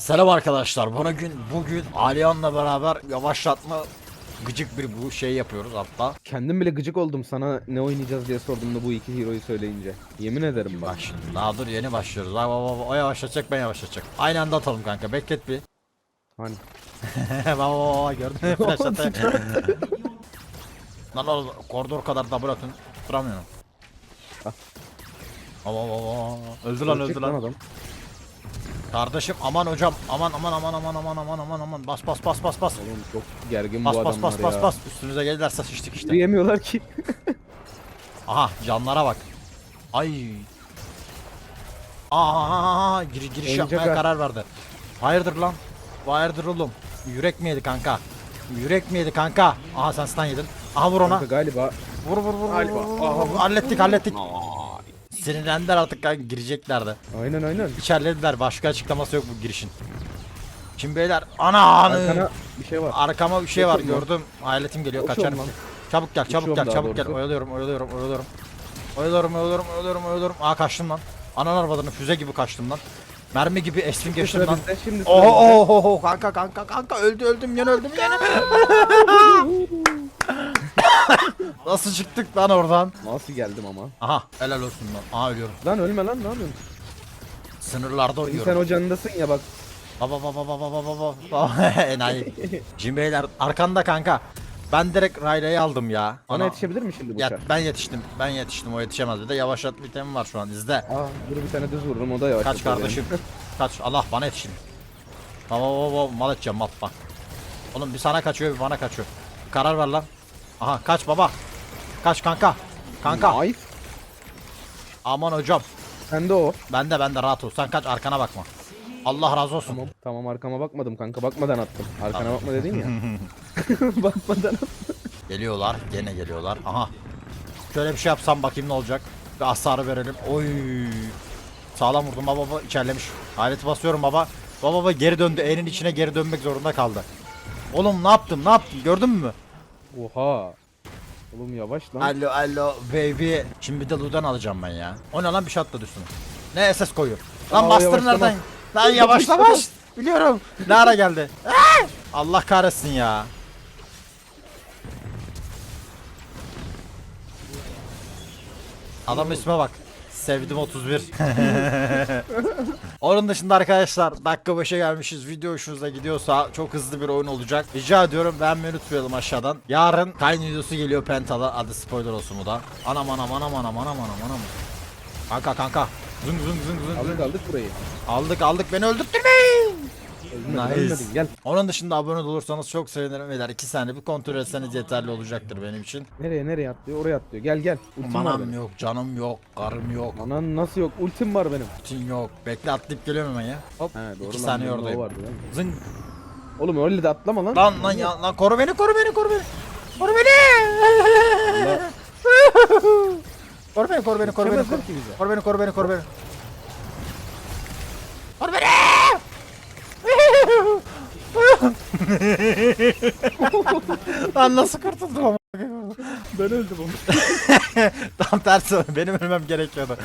Selam arkadaşlar. Bugün bugün Aliyan'la beraber yavaşlatma gıcık bir bu şey yapıyoruz hatta. Kendim bile gıcık oldum sana ne oynayacağız diye sorduğumda bu iki hero'yu söyleyince. Yemin ederim bak. Bak şimdi daha dur yeni başlıyoruz. Bak bak bak o yavaşlatacak ben yavaşlatacak. Aynı anda atalım kanka beklet bir. Hani. gördün mü flash atı. Lan oğlum koridor kadar double atın tutturamıyorum. Ah. Bak bak. Öldü lan öldü lan. adam. Kardeşim aman hocam aman aman aman aman aman aman aman aman bas bas bas bas bas. Oğlum çok gergin Bas bu bas adamlar bas ya. bas bas üstünüze gelirlerse sıçtık işte. Yürüyemiyorlar ki. Aha canlara bak. Ay. Aa gir, giriş Oynayacak yapmaya ha. karar verdi. Hayırdır lan? Hayırdır oğlum? Yürek mi yedi kanka? Yürek mi yedi kanka? Aha sen stun yedin. Aha vur ona. Kanka galiba Vur vur vur. Galiba. vur, vur, Aha, vur. Hallettik hallettik. Sinirlendiler artık kanka gireceklerdi. aynen aynen. İçerlediler. Başka açıklaması yok bu girişin. Şimdi beyler ana Arkana bir şey var. Arkama bir şey var gördüm. Hayaletim geliyor Uçuyorum kaçarım. Çabuk gel çabuk Uçuyorum gel daha çabuk gel. doğrusu. Oyalıyorum oyalıyorum oyalıyorum. Oyalıyorum oyalıyorum oyalıyorum oyalıyorum. Aa kaçtım lan. Anan arvadını füze gibi kaçtım lan. Mermi gibi estim geçtim Sıra lan. bizde, Şimdi sıra Oho bizde. oho oho kanka kanka kanka öldü öldüm yine öldüm yine. Nasıl çıktık lan oradan? Nasıl geldim ama. Aha helal olsun lan. Aha ölüyorum. Lan ölme lan ne yapıyorsun? Sınırlarda Şimdi oynuyorum. sen o canındasın ya bak. Baba baba baba baba baba enayi. Jim beyler arkanda kanka. Ben direkt Rayla'yı aldım ya. Bana Ana- yetişebilir mi şimdi bu Ya, ben yetiştim. Ben yetiştim. O yetişemez. Bir de yavaşlat bitemi var şu an. izle. Aa dur bir tane düz vururum o da yavaş. Kaç kardeşim. Kaç. Allah bana yetişin. Baba baba baba mal edeceğim mal bak. Oğlum bir sana kaçıyor bir bana kaçıyor. Karar ver lan. Aha kaç baba. Kaç kanka. Kanka. Nice. Aman hocam. Sen de o. Ben de ben de rahat ol. Sen kaç arkana bakma. Allah razı olsun. Tamam. Tamam arkama bakmadım kanka bakmadan attım. Arkana bakma dedin ya. bakmadan attım. Geliyorlar. Gene geliyorlar. Aha. Şöyle bir şey yapsam bakayım ne olacak. Bir hasarı verelim. Oy. Sağlam vurdum baba baba içerlemiş. Aleti basıyorum baba. Baba baba geri döndü. E'nin içine geri dönmek zorunda kaldı. Oğlum ne yaptım ne yaptım gördün mü? Oha. Oğlum yavaş lan. Alo alo baby. Şimdi bir de Lu'dan alacağım ben ya. O ne lan bir şey atladı üstüne. Ne SS koyuyor. Lan Aa, bastır yavaşlama. nereden? Lan yavaşlamaş. Biliyorum. Ne ara geldi? Aa! Allah kahretsin ya. Adam isme bak. Sevdim 31. Onun dışında arkadaşlar dakika 5'e gelmişiz. Video hoşunuza gidiyorsa çok hızlı bir oyun olacak. Rica ediyorum beğenmeyi unutmayalım aşağıdan. Yarın Kayn videosu geliyor Penta'da. Adı spoiler olsun bu da. Anam anam anam anam anam anam anam. Kanka kanka. Zıng zıng zıng zıng. Aldık aldık burayı. Aldık aldık beni öldürtmeyin. Nice. Gel. Onun dışında abone olursanız çok sevinirim beyler. 2 saniye bir kontrol etseniz yeterli olacaktır benim için. Nereye nereye atlıyor? Oraya atlıyor. Gel gel. Ultim var Manam benim. yok, canım yok, karım yok, Anan nasıl yok? Ultim var benim. bütün yok. Bekle atlayıp geliyorum hemen ya. Hop. He doğru İki lan, saniye benim o oradayım. vardı lan. Zın. Oğlum öyle de atlama lan. Lan lan ya lan koru beni koru beni koru beni. Koru beni. Koru beni koru beni koru beni. Yetişemezler Koru, ki bize. koru beni koru beni koru beni. Koru beni. Lan nasıl kurtuldum ama. Ben öldüm oğlum. Tam tersi benim ölmem gerekiyordu.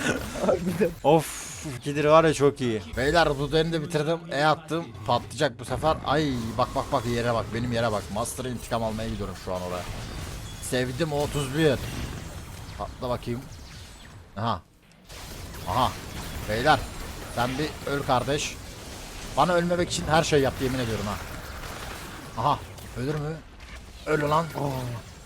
Of gidir var ya çok iyi. Beyler bu dönemi de bitirdim. E attım. Patlayacak bu sefer. Ay bak bak bak yere bak. Benim yere bak. Master intikam almaya gidiyorum şu an oraya. Sevdim o 31. Patla bakayım. Aha. Aha. Beyler sen bir öl kardeş. Bana ölmemek için her şey yaptı yemin ediyorum ha. Aha. Ölür mü? Öl lan.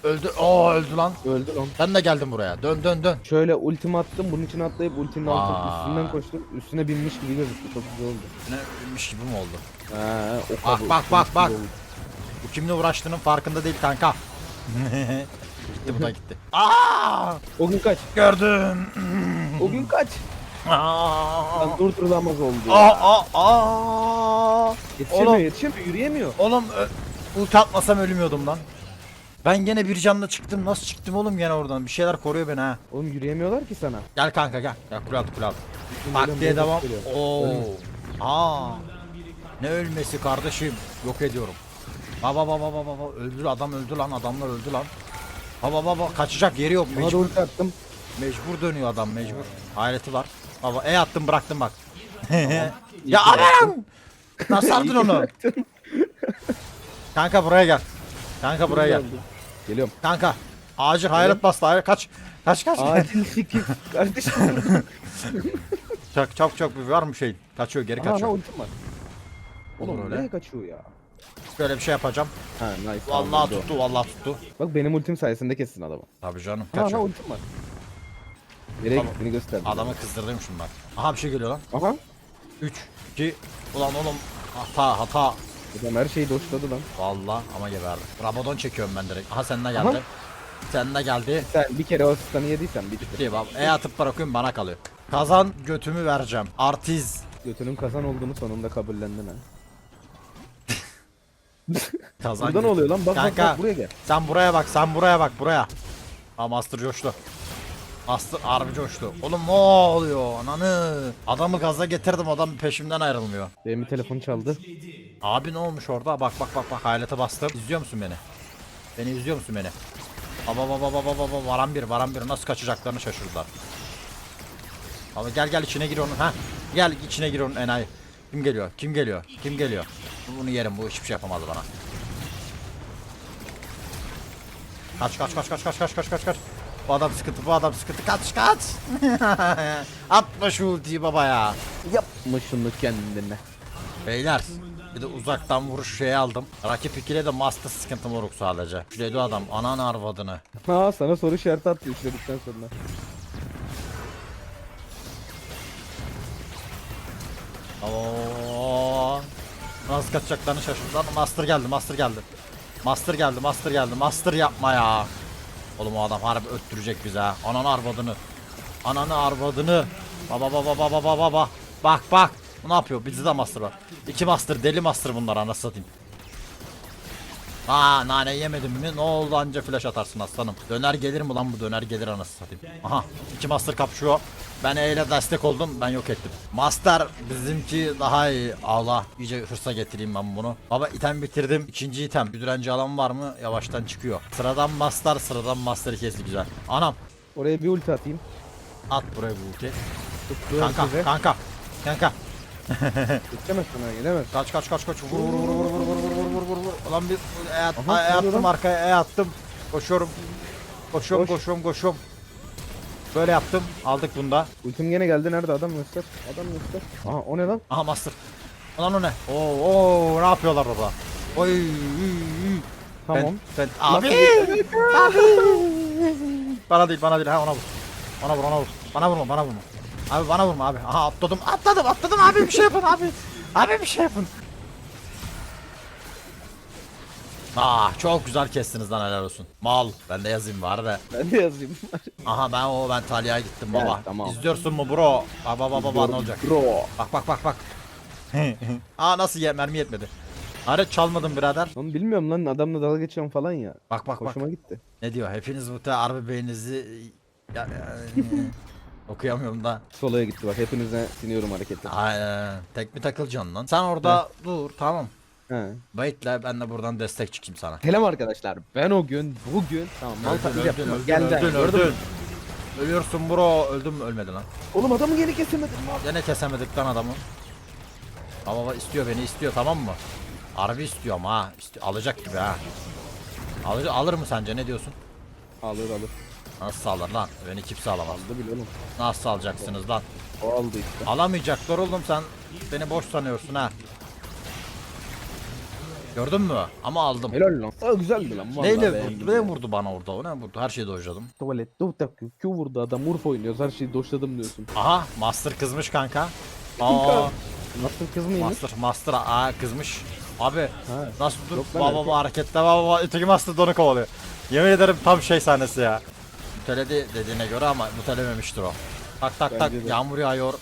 Öldü. Oo öldü lan. Öldü lan. Ben de geldim buraya. Dön dön dön. Şöyle ultimi attım. Bunun için atlayıp ultinin altı Aa. üstünden koştum. Üstüne binmiş gibi gözüktü. Çok güzel oldu. Ne ölmüş gibi mi oldu? He, o Bak, bak, bak, bak. oldu. Bu kimle uğraştığının farkında değil kanka. gitti bu da gitti. Aa! O gün kaç. Gördüm. O gün kaç. Aa! Lan durdurulamaz oldu. Aa, aa, aa! Yetişemiyor Oğlum. yetişemiyor yürüyemiyor. Oğlum ö- ulti atmasam ölmüyordum lan. Ben gene bir canla çıktım. Nasıl çıktım oğlum gene oradan? Bir şeyler koruyor beni ha. Oğlum yürüyemiyorlar ki sana. Gel kanka gel. Gel at. Bütün Bak diye devam. Oo. Aa. Ne ölmesi kardeşim? Yok ediyorum. Baba baba baba baba öldü adam öldü lan adamlar öldü lan. Baba baba kaçacak yeri yok Bana mecbur, ulti attım. mecbur dönüyor adam mecbur. Hayreti var. Baba e attım bıraktım bak. ya aman! Nasıl aldın onu? Kanka buraya gel. Kanka buraya gel. Geliyorum. Kanka. Acil hayalet bastı. Hayır, kaç. Kaç kaç. Acil sikip. Kardeşim. Çok çok çok bir var mı şey? Kaçıyor geri Aha ana kaçıyor. ultim var. Olur Oğlum öyle. nereye kaçıyor ya? Böyle bir şey yapacağım. Ha nice. Vallahi tamam, tuttu vallahi tuttu. Bak benim ultim sayesinde kessin adamı. Tabii canım Ha ana kaçıyor. ultim var. Nereye Tamam. gittiğini gösterdi. Adamı kızdırdıymışım ben. Aha bir şey geliyor lan. Aha. 3 2 Ulan oğlum hata hata. Adam her şeyi doşladı lan. Vallahi ama geberdi. Rabadon çekiyorum ben direkt. Aha seninle Aha. geldi. Seninle geldi. Sen bir kere o asistanı yediysen bitti. Bitti bak. E atıp bırakıyorum bana kalıyor. Kazan götümü vereceğim. Artiz. Götünün kazan olduğunu sonunda kabullendin ha. Kazan Burada ne oluyor lan? Bak bak Kanka. bak buraya gel. Sen buraya bak sen buraya bak buraya. Ha Master coştu. Master harbi coştu. Oğlum ne oluyor ananı? Adamı gaza getirdim adam peşimden ayrılmıyor. Benim telefon çaldı. Abi ne olmuş orada? Bak bak bak bak haylete bastım. İzliyor musun beni? Beni izliyor musun beni? Baba baba baba baba varan bir varan bir nasıl kaçacaklarını şaşırdılar. Abi gel gel içine gir onun ha. Gel içine gir onun enayi. Kim geliyor? Kim geliyor? Kim geliyor? Bunu yerim bu hiçbir şey yapamadı bana. Kaç kaç kaç kaç kaç kaç kaç kaç kaç. Bu adam sıkıntı bu adam sıkıntı kaç kaç. Atma şu ultiyi baba ya. Yapma şunu kendine. Beyler bir de uzaktan vuruş şeyi aldım. Rakip ikile de master sıkıntı moruk sadece. Şurada adam anan arvadını. Ha sana soru işareti attı işledikten sonra. Oo. Nasıl kaçacaklarını şaşırdılar. Master geldi master geldi. Master geldi master geldi. Master yapma ya. Oğlum o adam harbi öttürecek bize ha. Ananı arvadını. Ananı arvadını. Baba baba baba baba baba. Bak bak. Ne yapıyor? Bizde de master var. İki master deli master bunlar anasını satayım. Aa nane yemedim mi? Ne oldu anca flash atarsın aslanım. Döner gelir mi lan bu döner gelir anasını satayım. Aha iki master kapışıyor. Ben E ile destek oldum ben yok ettim. Master bizimki daha iyi. Allah iyice hırsa getireyim ben bunu. Baba item bitirdim. İkinci item. Bir direnci alan var mı? Yavaştan çıkıyor. Sıradan master sıradan master kesti güzel. Anam Oraya bir ulti atayım. at buraya bu ulti. Kanka kanka. Kanka. Geçemezsin ha gelemez. Kaç kaç kaç kaç. Vur vur vur vur Ulan bir e, at, Aha, e attım arkaya e attım. Koşuyorum. Koşuyorum Koş. koşuyorum koşuyorum. Böyle yaptım. Aldık bunda. Ultim gene geldi nerede adam göster. Adam göster. Aha o ne lan? Aha master. Ulan o ne? Oo, oo ne yapıyorlar orada? Oy. üy, üy. Tamam. Ben, ben abi. bana değil bana değil ha ona vur. Bana vur ona vur. Bana vurma bana vurma. Abi bana vurma abi. Aha atladım atladım atladım abi bir şey yapın abi. Abi bir şey yapın. Ah çok güzel kestiniz lan helal olsun. Mal. Ben de yazayım var da. Ben de yazayım. Aha ben o ben Talya'ya gittim baba. tamam. İzliyorsun mu bro? Baba baba baba ne olacak? Bro. Bak bak bak bak. Aa nasıl ye mermi yetmedi. Hayret çalmadım birader. Onu bilmiyorum lan adamla dalga geçiyorum falan ya. Bak bak bak. Hoşuma gitti. Ne diyor? Hepiniz bu harbi beyninizi ya, ya- okuyamıyorum da. Solo'ya gitti bak hepinize siniyorum hareketi. Aynen. Tek mi takılacaksın lan? Sen orada dur tamam. He. Bekle ben de buradan destek çıkayım sana. Selam arkadaşlar. Ben o gün bugün tamam mal Öldün, taklidi öldün, öldün, Geldi. öldün, gördün mü? öldün. Ölüyorsun bro. Öldün mü? Ölmedi lan. Oğlum adamı yeni kesemedim lan. Gene kesemedik lan adamı. Ama baba istiyor beni istiyor tamam mı? Harbi istiyor ama ha. İsti- alacak gibi ha. Alır, alır mı sence ne diyorsun? Alır alır. Nasıl alır lan? Beni kimse alamaz. Aldı bile oğlum. Nasıl alacaksınız lan? O aldı işte. Alamayacaklar oğlum sen beni boş sanıyorsun ha. Gördün mü? Ama aldım. Helal lan. Aa, güzeldi lan. vallahi Neyle vurdu? Ne vurdu bana orada? O ne vurdu? Her şeyi dojladım. Tuvalette utak Q vurdu adam Urf oynuyoruz her şeyi doşladım diyorsun. Aha Master kızmış kanka. Aa Nasıl kız mıymış? Master Master aa kızmış. Abi Ha. nasıl dur? Yok lan Baba erkek. baba harekette baba baba öteki Master da onu kovalıyor. Yemin ederim tam şey sahnesi ya. Muteledi dediğine göre ama mutelememiştir o. Tak tak tak Bence de. yağmur yağıyor.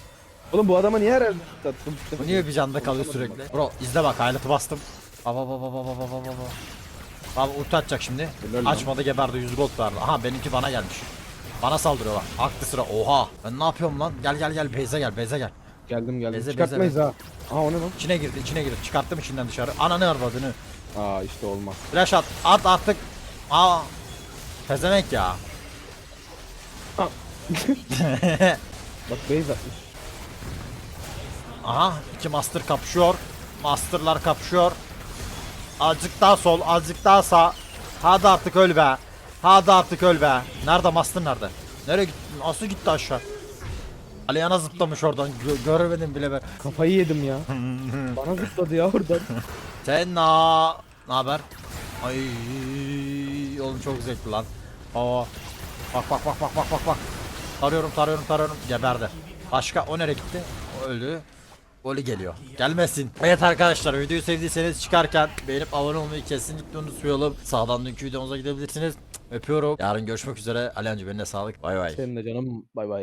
Oğlum bu adama niye her elde tattım? Bu niye bir canda kalıyor sürekli? Bro izle bak haylatı bastım. Baba baba baba baba baba baba. Baba ulti atacak şimdi. Helal. Açmadı geberdi 100 gold verdi. Aha benimki bana gelmiş. Bana saldırıyorlar. Aklı sıra. Oha. Ben ne yapıyorum lan? Gel gel gel Beyze gel Beyze gel. Geldim geldim. Beze, Çıkartmayız beze, ha. Aa o ne lan? İçine girdi içine girdi. Çıkarttım içinden dışarı. Ananı arvadını. Aa işte olmaz. Flash at. At attık. Aa. Pezemek ya. Bak atmış. Aha iki master kapışıyor. Master'lar kapışıyor. Azıcık daha sol, azıcık daha sağ. Hadi artık öl be. Hadi artık öl be. Nerede Master nerede? Nereye gitti? Nasıl gitti aşağı? Aliyana zıplamış oradan. Gö- göremedim bile ben. Kafayı yedim ya. Bana zıpladı ya oradan. Senna. Ne haber? Ay oğlum çok zevkli lan. Aa. Bak bak bak bak bak bak bak. Tarıyorum tarıyorum tarıyorum. Geberdi. Başka o nereye gitti? O öldü. Golü geliyor. Gelmesin. Evet arkadaşlar videoyu sevdiyseniz çıkarken beğenip abone olmayı kesinlikle unutmayalım. Sağdan dünkü videomuza gidebilirsiniz. Öpüyorum. Yarın görüşmek üzere. Alihancı benimle sağlık. Bay bay. Senin de canım bay bay.